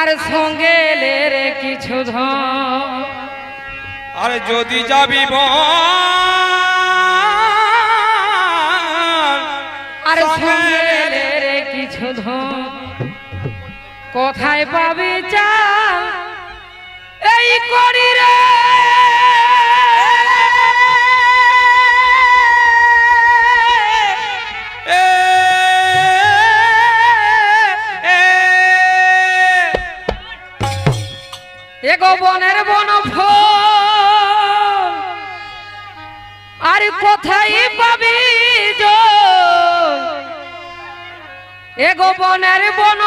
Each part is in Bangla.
আর সঙ্গে লেরে কিছু ধন। আর যদি যাবি আর সঙ্গে রে কিছু ধন। কোথায় পাবি বনের বন আর কোথায় পাবি? এগো বনের বন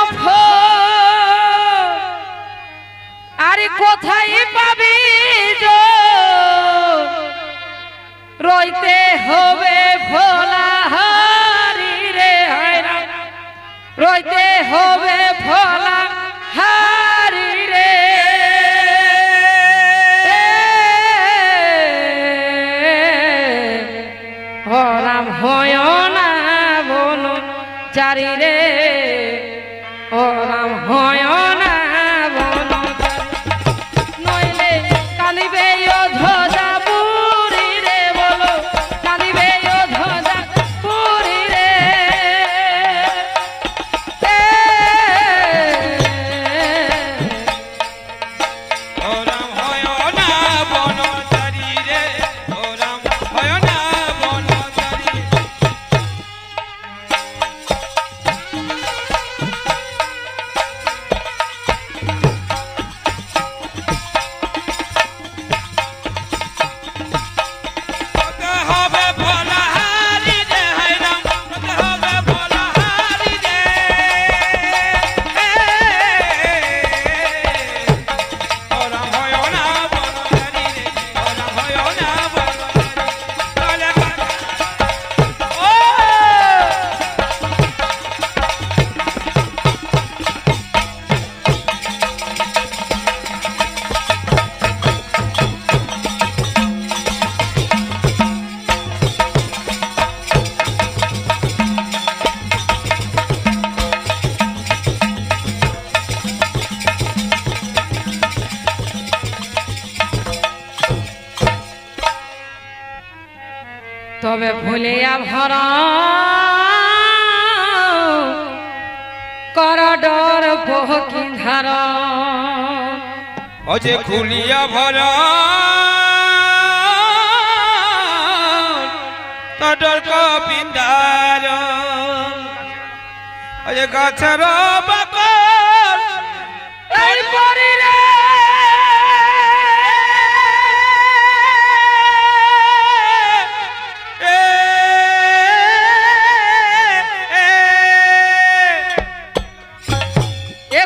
আর কোথায় পাবি? রইতে হবে ভোলা হারি রে রইতে হবে হরাম হয় না বন চারি রে হরাম হয় তবে ভুলিয়া ভর। বহকি ধার। অজে খুলিয়া ভরা। তটর কপিন্দার। অজে গাছের বাকর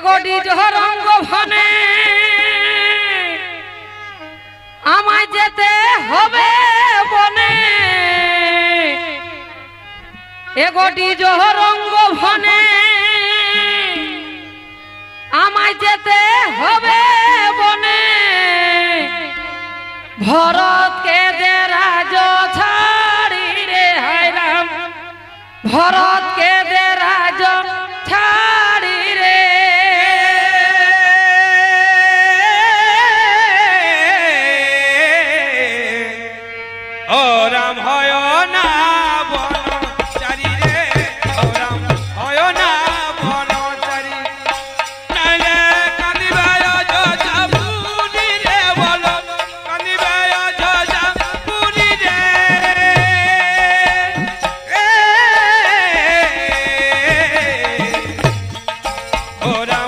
এগোডি জহরঙ্গ ভনে আমায় যেতে হবে বনে। এগোটি জহরঙ্গ ভনে আমায় যেতে হবে বনে। ভরতকে দে রাজ ছাড়ি রে হায় রাম ভরত Ahora